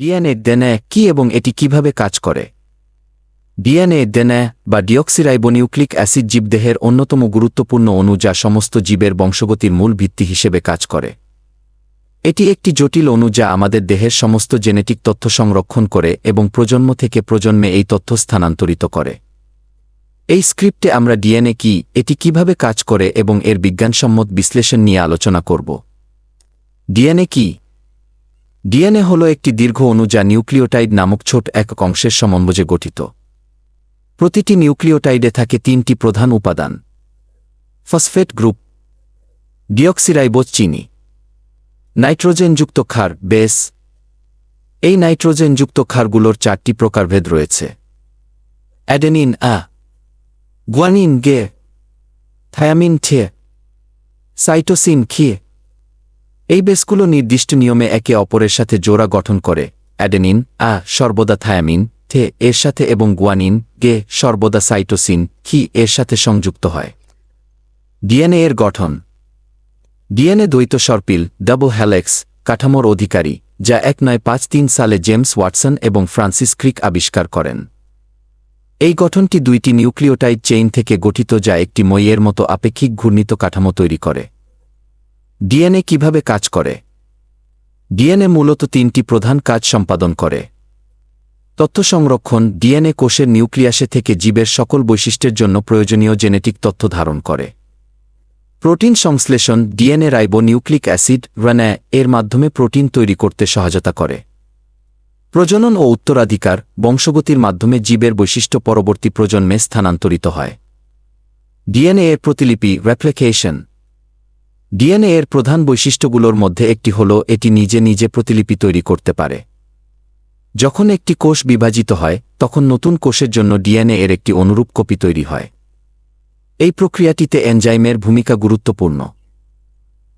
DNA, ডেনে কি এবং এটি কীভাবে কাজ করে? ডিএনএ, ডেনে বা ডিঅক্সিরাইবোনিউক্লিক অ্যাসিড জীবদেহের অন্যতম গুরুত্বপূর্ণ অণু যা সমস্ত জীবের বংশগতির মূল ভিত্তি হিসেবে কাজ করে। এটি একটি জটিল অণু যা আমাদের দেহের সমস্ত জেনেটিক তথ্য সংরক্ষণ করে এবং প্রজন্ম থেকে প্রজন্মে এই তথ্য স্থানান্তরিত করে। এই স্ক্রিপ্টে আমরা ডিএনএ কি, এটি কীভাবে কাজ করে এবং এর বিজ্ঞানসম্মত বিশ্লেষণ নিয়ে আলোচনা করব। ডিএনএ কি ডিএনএ হল একটি দীর্ঘ অণু যা নিউক্লিওটাইড নামক ছোট এক অংশের সমন্বয়ে গঠিত। প্রতিটি নিউক্লিওটাইডে থাকে তিনটি প্রধান উপাদান। ফসফেট গ্রুপ, ডিঅক্সিরাইবোজ চিনি, নাইট্রোজেনযুক্ত ক্ষার বেস এই নাইট্রোজেনযুক্ত ক্ষারগুলোর চারটি প্রকারভেদ রয়েছে। অ্যাডেনিন আ গুয়ানিন গে থায়ামিন থে সাইটোসিন খিয়ে এই বেসগুলো নির্দিষ্ট নিয়মে একে অপরের সাথে জোড়া গঠন করে, অ্যাডেনিন, আ, সর্বদা থায়ামিন, থে, এর সাথে এবং গুয়ানিন, গে, সর্বদা সাইটোসিন, খি, এর সাথে সংযুক্ত হয়। ডিএনএ এর গঠন। ডিএনএ দ্বৈত সর্পিল, ডাবল হ্যালেক্স কাঠামোর অধিকারী, যা এক নয় পাঁচ তিন সালে জেমস ওয়াটসন এবং ফ্রান্সিস ক্রিক আবিষ্কার করেন। এই গঠনটি দুইটি নিউক্লিওটাইড চেইন থেকে গঠিত যা একটি মইয়ের মতো আপেক্ষিক ঘূর্ণিত কাঠামো তৈরি করে। ডিএনএ কীভাবে কাজ করে? ডিএনএ মূলত তিনটি প্রধান কাজ সম্পাদন করে। তথ্য সংরক্ষণ ডিএনএ কোষের নিউক্লিয়াসে থেকে জীবের সকল বৈশিষ্ট্যের জন্য প্রয়োজনীয় জেনেটিক তথ্য ধারণ করে। প্রোটিন সংশ্লেষণ ডিএনএ রাইবো নিউক্লিক অ্যাসিড রান্যা এর মাধ্যমে প্রোটিন তৈরি করতে সহায়তা করে। প্রজনন ও উত্তরাধিকার বংশগতির মাধ্যমে জীবের বৈশিষ্ট্য পরবর্তী প্রজন্মে স্থানান্তরিত হয়। ডিএনএ এর প্রতিলিপি, রেপ্লিকেশন। ডিএনএ এর প্রধান বৈশিষ্ট্যগুলোর মধ্যে একটি হল এটি নিজে নিজে প্রতিলিপি তৈরি করতে পারে। যখন একটি কোষ বিভাজিত হয়, তখন নতুন কোষের জন্য ডিএনএ এর একটি অনুরূপ কপি তৈরি হয়। এই প্রক্রিয়াটিতে এনজাইমের ভূমিকা গুরুত্বপূর্ণ।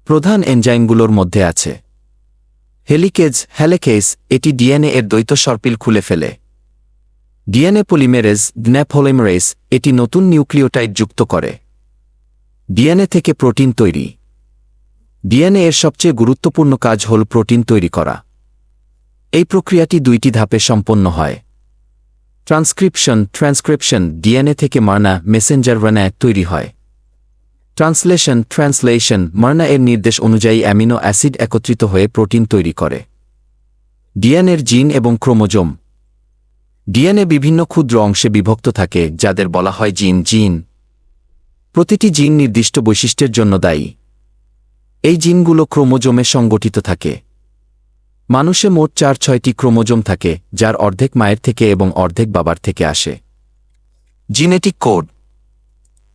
প্রধান এনজাইমগুলোর মধ্যে আছে। হেলিকেজ হ্যালেকেজ এটি ডিএনএ এর দ্বৈত সর্পিল খুলে ফেলে। ডিএনএ পলিমেরেজ গ্ন্যাপোলিমারেজ এটি নতুন নিউক্লিওটাইড যুক্ত করে। ডিএনএ থেকে প্রোটিন তৈরি। ডিএনএ এর সবচেয়ে গুরুত্বপূর্ণ কাজ হল প্রোটিন তৈরি করা। এই প্রক্রিয়াটি দুইটি ধাপে সম্পন্ন হয়। ট্রান্সক্রিপশন ট্রান্সক্রিপশন, ডিএনএ থেকে মার্না, মেসেঞ্জার রানা তৈরি হয়। ট্রান্সলেশন ট্রান্সলেশন, মার্না এর নির্দেশ অনুযায়ী অ্যামিনো অ্যাসিড একত্রিত হয়ে প্রোটিন তৈরি করে। ডিএনএর জিন এবং ক্রোমোজোম। ডিএনএ বিভিন্ন ক্ষুদ্র অংশে বিভক্ত থাকে, যাদের বলা হয় জিন জিন প্রতিটি জিন নির্দিষ্ট বৈশিষ্ট্যের জন্য দায়ী। এই জিনগুলো ক্রোমোজোমে সংগঠিত থাকে। মানুষে মোট চার ছয়টি ক্রোমোজোম থাকে, যার অর্ধেক মায়ের থেকে এবং অর্ধেক বাবার থেকে আসে। Genetic code.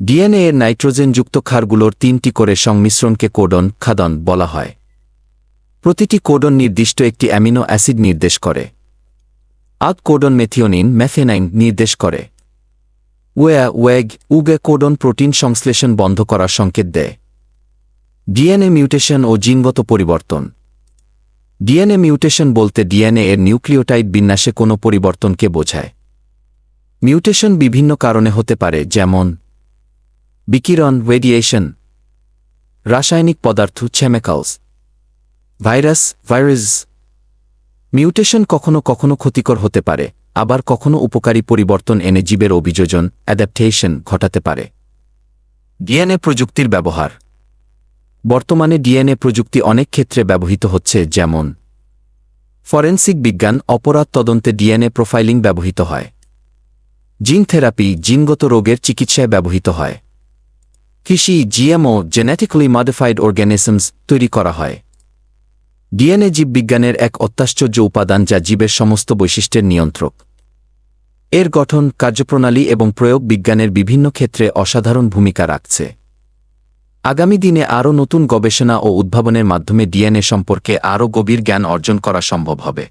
ডিএনএ এর নাইট্রোজেনযুক্ত ক্ষারগুলোর তিনটি করে সংমিশ্রণকে কোডন খাদন বলা হয়। প্রতিটি কোডন নির্দিষ্ট একটি অ্যামিনো অ্যাসিড নির্দেশ করে। আদ কোডন মেথিওনিন ম্যাথেনাইন নির্দেশ করে। ওয়া ওয়েগ, উগে কোডন প্রোটিন সংশ্লেষণ বন্ধ করার সংকেত দেয়। ডিএনএ মিউটেশন ও জিনগত পরিবর্তন। ডিএনএ মিউটেশন বলতে ডিএনএ এর নিউক্লিওটাইড বিন্যাসে কোনো পরিবর্তনকে বোঝায়। মিউটেশন বিভিন্ন কারণে হতে পারে, যেমন বিকিরণ, রেডিয়েশন, রাসায়নিক পদার্থ চ্যামেকালস ভাইরাস ভাইরাস মিউটেশন কখনো কখনো ক্ষতিকর হতে পারে, আবার কখনো উপকারী পরিবর্তন এনে জীবের অভিযোজন অ্যাডাপ্টেশন ঘটাতে পারে। ডিএনএ প্রযুক্তির ব্যবহার। বর্তমানে ডিএনএ প্রযুক্তি অনেক ক্ষেত্রে ব্যবহৃত হচ্ছে, যেমন ফরেন্সিক বিজ্ঞান, অপরাধ তদন্তে ডিএনএ প্রোফাইলিং ব্যবহৃত হয়। জিন থেরাপি, জিনগত রোগের চিকিৎসায় ব্যবহৃত হয়। কৃষি, জিএমও, জেনেটিক্যালি মডিফাইড অর্গ্যানিজমস তৈরি করা হয়। ডিএনএ জীববিজ্ঞানের এক অত্যাশ্চর্য উপাদান যা জীবের সমস্ত বৈশিষ্ট্যের নিয়ন্ত্রক। এর গঠন, কার্যপ্রণালী এবং প্রয়োগ বিজ্ঞানের বিভিন্ন ক্ষেত্রে অসাধারণ ভূমিকা রাখছে। আগামী দিনে আরও নতুন গবেষণা ও উদ্ভাবনের মাধ্যমে ডিএনএ সম্পর্কে আরও গভীর জ্ঞান অর্জন করা সম্ভব হবে।